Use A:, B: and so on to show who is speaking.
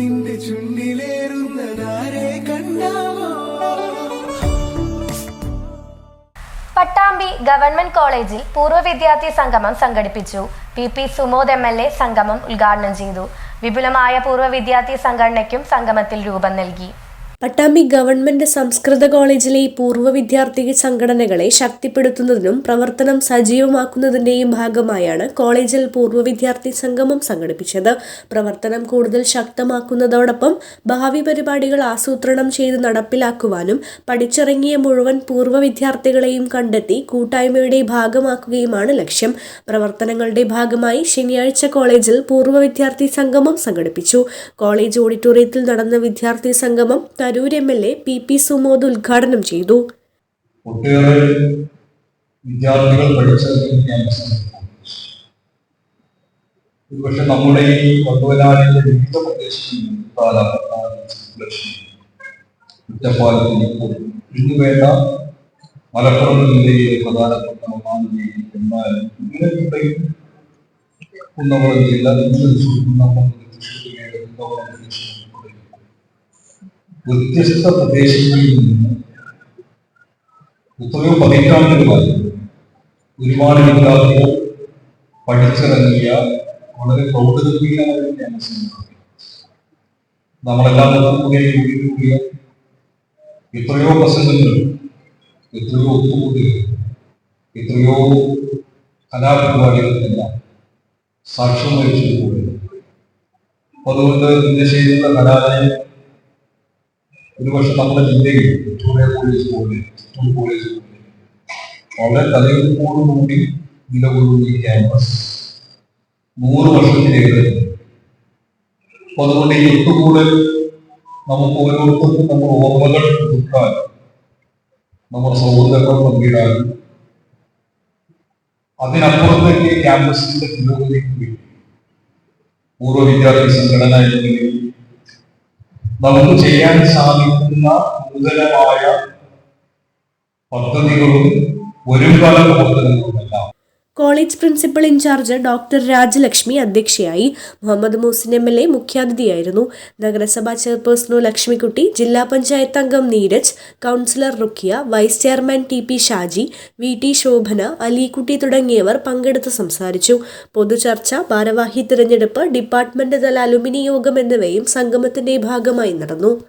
A: മുത്തിന്റെ ചുണ്ടിലേറുന്നതാരെ കണ്ടാവോ
B: Pattambi government കോളേജിൽ പൂർവ വിദ്യാർത്ഥി സംഗമം സംഘടിപ്പിച്ചു. P P Sumod M L A സംഗമം ഉദ്ഘാടനം ചെയ്തു. വിപുലമായ പൂർവ വിദ്യാർത്ഥി സംഘടനയ്ക്കും സംഗമത്തിൽ രൂപം നൽകി.
C: പട്ടാമ്പി ഗവൺമെന്റ് സംസ്കൃത കോളേജിലെ പൂർവ വിദ്യാർത്ഥി സംഘടനകളെ ശക്തിപ്പെടുത്തുന്നതിനും പ്രവർത്തനം സജീവമാക്കുന്നതിന്റെയും ഭാഗമായാണ് കോളേജിൽ പൂർവ വിദ്യാർത്ഥി സംഗമം സംഘടിപ്പിച്ചത്. പ്രവർത്തനം കൂടുതൽ ശക്തമാക്കുന്നതോടൊപ്പം ഭാവി പരിപാടികൾ ആസൂത്രണം ചെയ്ത് നടപ്പിലാക്കുവാനും പഠിച്ചിറങ്ങിയ മുഴുവൻ പൂർവ വിദ്യാർത്ഥികളെയും കണ്ടെത്തി കൂട്ടായ്മയുടെ ഭാഗമാക്കുകയുമാണ് ലക്ഷ്യം. പ്രവർത്തനങ്ങളുടെ ഭാഗമായി ശനിയാഴ്ച കോളേജിൽ പൂർവ വിദ്യാർത്ഥി സംഗമം സംഘടിപ്പിച്ചു. കോളേജ് ഓഡിറ്റോറിയത്തിൽ നടന്ന വിദ്യാർത്ഥി സംഗമം Tarur M L A P P Sumod ഉദ്ഘാടനം ചെയ്തു.
D: ഒട്ടേറെ വിദ്യാർത്ഥികൾ ക്യാമ്പസാണ് ഒരുപക്ഷെ നമ്മുടെ ഈ കൊണ്ടുവരാനിന്റെ വിവിധ പ്രദേശങ്ങളിൽ ഇന്ന് വേണ്ട മലപ്പുറം ജില്ലയിലെ പ്രധാനപ്പെട്ട ഒന്നാം ജില്ലയിൽ എന്നാൽ ഇങ്ങനെ ജില്ല തൃശ്ശൂർ വ്യത്യസ്ത പ്രദേശങ്ങളിൽ നിന്ന് എത്രയോ പതിറ്റാണ്ടുകളായി ഒരുപാട് വിദ്യാർത്ഥികൾ പഠിച്ചിറങ്ങിയ വളരെ പ്രൗഢഗംഭീരമായ ഒത്തുകൂടിയ കൂടിയ എത്രയോ പ്രസംഗങ്ങൾ എത്രയോ ഒത്തുകൂട്ടുകൾ എത്രയോ കലാപരിപാടികൾക്കെല്ലാം സാക്ഷ്യം വഹിച്ചതുപോലെ. അതുകൊണ്ട് ഇന്ത്യ ചെയ്യുന്ന കലാലയം ഒരുപക്ഷെ നമ്മുടെ ജില്ലയിൽ വിക്ടോറിയ കോളേജ് പോലെ സ്കൂൾ കോളേജ് പോലെ. വളരെ തലയെടുപ്പോടുകൂടി നിലകൊള്ളുന്ന ഈ ക്യാമ്പസ് നൂറ് വർഷത്തിലേക്ക് അപ്പൊ അതുകൊണ്ട് ഈ ഒത്തുകൂടൽ നമുക്ക് ഓരോരുത്തർക്കും നമ്മുടെ ഓർമ്മകൾ പുതുക്കാൻ നമ്മുടെ സൗഹൃദങ്ങൾ പങ്കിടാൻ. അതിനപ്പുറത്തേക്ക് ക്യാമ്പസിന്റെ പുരോഗതിക്ക് വേണ്ടി പൂർവ വിദ്യാർത്ഥി സംഘടന എന്ന നിലയിൽ നമുക്ക് ചെയ്യാൻ സാധിക്കുന്ന നൂതനമായ പദ്ധതികളും ഒരുപാട് പ്രവർത്തനങ്ങളുമെല്ലാം
C: college principal incharge doctor Rajalakshmi അധ്യക്ഷയായി Muhammad Moosin M L A മുഖ്യാതിഥിയായിരുന്നു. നഗരസഭാ ചെയർപേഴ്സണു ലക്ഷ്മിക്കുട്ടി ജില്ലാ പഞ്ചായത്ത് അംഗം Neeraj councillor Rukkiya vice chairman T P Shaji V T Shobhana Alikutty തുടങ്ങിയവർ പങ്കെടുത്ത് സംസാരിച്ചു. പൊതുചർച്ച ഭാരവാഹി തിരഞ്ഞെടുപ്പ് ഡിപ്പാർട്ട്മെന്റ് തല അലുമിനി യോഗം എന്നിവയും സംഗമത്തിന്റെ ഭാഗമായി നടന്നു.